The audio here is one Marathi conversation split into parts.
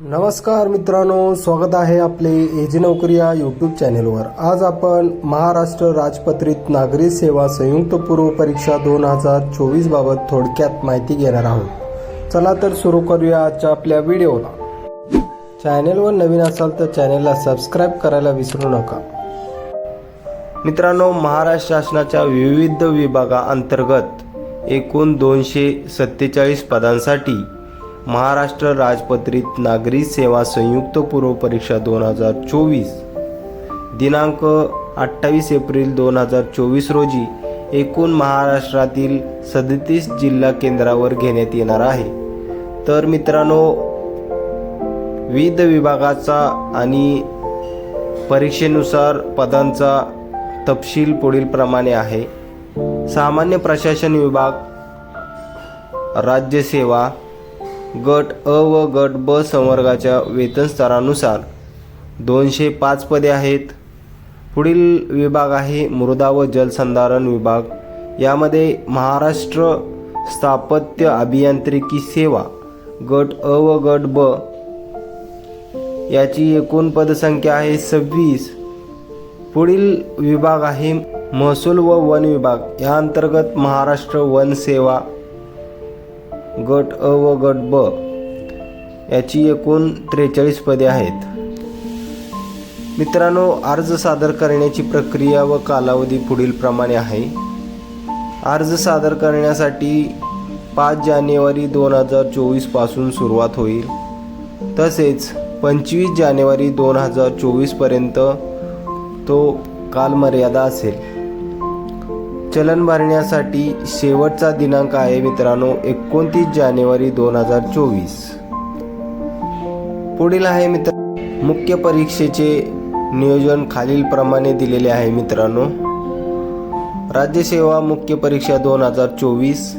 नमस्कार मित्रांनो स्वागत आहे आपले एजी नोकरी या यूट्यूब चॅनेलवर आज आपण महाराष्ट्र राजपत्रित नागरी सेवा संयुक्त पूर्व परीक्षा दोन हजार चोवीस बाबत थोडक्यात माहिती घेणार आहोत. चला तर सुरू करूया आजच्या आपल्या व्हिडिओला. चॅनेलवर नवीन असाल तर चॅनेलला सबस्क्राईब करायला विसरू नका. मित्रांनो महाराष्ट्र शासनाच्या विविध विभागाअंतर्गत एकूण दोनशे सत्तेचाळीस पदांसाठी महाराष्ट्र राजपत्रित नागरी सेवा संयुक्त पूर्व परीक्षा दोन हजार चोवीस. दिनांक अठ्ठावीस एप्रिल दोन हजार चोवीस रोजी एकूण महाराष्ट्रातील सदतीस जिल्हा केंद्रावर घेण्यात येणार आहे. तर मित्रांनो विविध विभागाचा आणि परीक्षेनुसार पदांचा तपशील पुढीलप्रमाणे आहे. सामान्य प्रशासन विभाग राज्यसेवा गट अ व गट ब संवर्गाच्या वेतन स्तरानुसार दोनशे पाच पदे आहेत. पुढील विभाग आहे मृदा व जलसंधारण विभाग. यामध्ये महाराष्ट्र स्थापत्य अभियांत्रिकी सेवा गट अ व गट ब. याची एकूण पदसंख्या आहे सव्वीस. पुढील विभाग आहे महसूल व वन विभाग. या अंतर्गत महाराष्ट्र वन सेवा गट अ व गट ब याची एकूण त्रेचाळीस पदे आहेत. मित्रांनो अर्ज सादर करण्याची प्रक्रिया व कालावधी पुढील प्रमाणे आहे. अर्ज सादर करण्यासाठी पाच जानेवारी दोन हजार चोवीसपासून सुरुवात होईल. तसेच पंचवीस जानेवारी दोन हजार चोवीसपर्यंत तो कालमर्यादा असेल. चलन भरण्यासाठी शेवटचा दिनांक आहे मित्रांनो एकोणतीस जानेवारी दोन हजार चोवीस. पुढील आहे मित्र मुख्य परीक्षेचे नियोजन खालीलप्रमाणे दिलेले आहे मित्रांनो. राज्यसेवा मुख्य परीक्षा दोन हजार चोवीस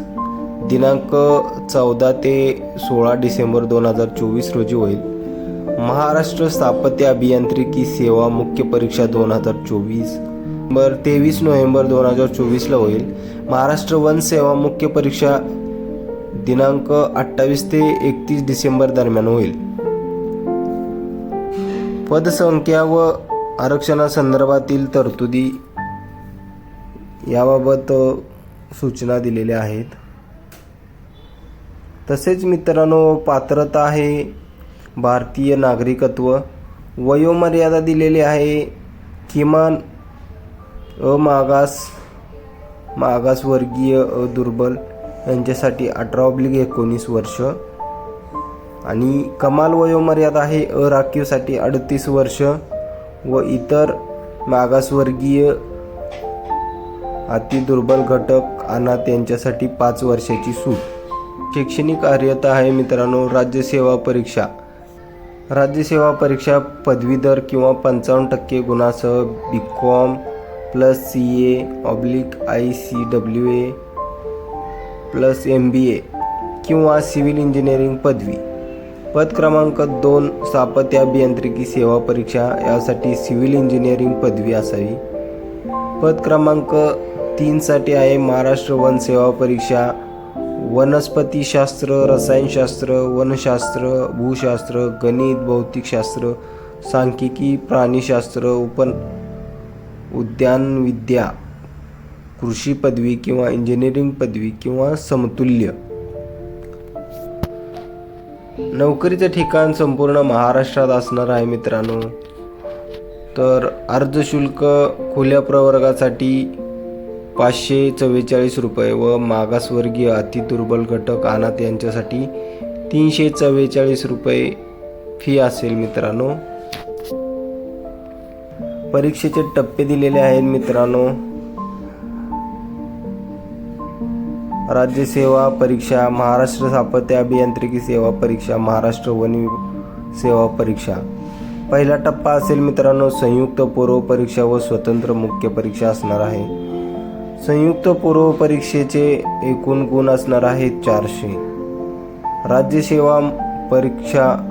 दिनांक चौदा ते सोळा डिसेंबर दोन हजार चोवीस रोजी होईल. महाराष्ट्र स्थापत्य अभियांत्रिकी सेवा मुख्य परीक्षा दोन हजार चोवीस नोव्हेंबर तेवीस नोव्हेंबर दोन हजार चोवीसला होईल. महाराष्ट्र वन सेवा मुख्य परीक्षा दिनांक अठ्ठावीस ते एकतीस डिसेंबर दरम्यान होईल. पदसंख्या व आरक्षणासंदर्भातील तरतुदी याबाबत सूचना दिलेल्या आहेत. तसेच मित्रांनो पात्रता आहे भारतीय नागरिकत्व. वयोमर्यादा दिलेली आहे किमान अमागास मागासवर्गीय दुर्बल यांच्यासाठी अठरा ऑब्लिक एकोणीस वर्ष आणि कमाल वयोमर्यादा आहे अराखीवसाठी अडतीस वर्ष व इतर मागासवर्गीय अतिदुर्बल घटक अनाथ यांच्यासाठी पाच वर्षाची सूट. शैक्षणिक अर्हता आहे मित्रांनो राज्यसेवा परीक्षा. राज्यसेवा परीक्षा पदवीधर किंवा पंचावन्न टक्के गुणासह B com plus C A oblique I C W A plus M B A किंवा सिव्हिल इंजिनिअरिंग पदवी. पद क्रमांक दोन स्थापत्य अभियांत्रिकी सेवा परीक्षा यासाठी सिव्हिल इंजिनिअरिंग पदवी असावी. पद क्रमांक तीनसाठी आहे महाराष्ट्र वन सेवा परीक्षा. वनस्पतीशास्त्र रसायनशास्त्र वनशास्त्र भूशास्त्र गणित भौतिकशास्त्र सांख्यिकी प्राणीशास्त्र उपन उद्यानविद्या कृषी पदवी किंवा इंजिनिअरिंग पदवी किंवा समतुल्य. नोकरीचं ठिकाण संपूर्ण महाराष्ट्रात असणार आहे मित्रांनो. तर अर्ज शुल्क खुल्या प्रवर्गासाठी पाचशे चव्वेचाळीस रुपये व मागासवर्गीय अतिदुर्बल घटक अनाथ यांच्यासाठी तीनशे चव्वेचाळीस रुपये फी असेल मित्रांनो. परीक्षेचे टप्पे दिलेले आहेत मित्रांनो. राज्यसेवा परीक्षा महाराष्ट्र स्थापत्य अभियांत्रिकी सेवा परीक्षा महाराष्ट्र वन सेवा परीक्षा. पहिला टप्पा असेल मित्रांनो संयुक्त पूर्व परीक्षा व स्वतंत्र मुख्य परीक्षा असणार आहे. संयुक्त पूर्व परीक्षेचे एकूण गुण असणार आहेत चारशे. राज्यसेवा परीक्षा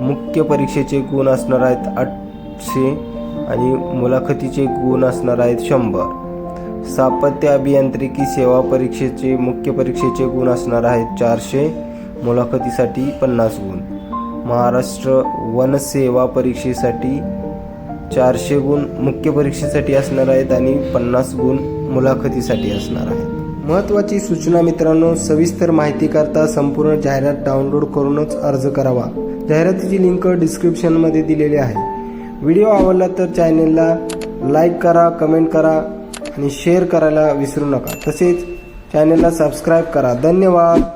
मुख्य परीक्षेचे गुण असणार आहेत आठशे. आणि मुलाखतीचे गुण असणार आहेत शंभर. स्थापत्य अभियांत्रिकी सेवा परीक्षेचे मुख्य परीक्षेचे गुण असणार आहेत चारशे मुलाखतीसाठी पन्नास गुण. महाराष्ट्र वनसेवा परीक्षेसाठी चारशे गुण मुख्य परीक्षेसाठी असणार आहेत आणि पन्नास गुण मुलाखतीसाठी असणार आहेत. महत्त्वाची सूचना मित्रांनो सविस्तर माहिती करता संपूर्ण जाहिरात डाउनलोड करूनच अर्ज करावा. जाहिरातीची लिंक डिस्क्रिप्शनमध्ये दिलेली आहे. व्हिडिओ आवडला तर चॅनेलला लाईक करा कमेंट करा आणि शेअर करायला विसरू नका. तसेच चॅनेलला सबस्क्राईब करा. धन्यवाद.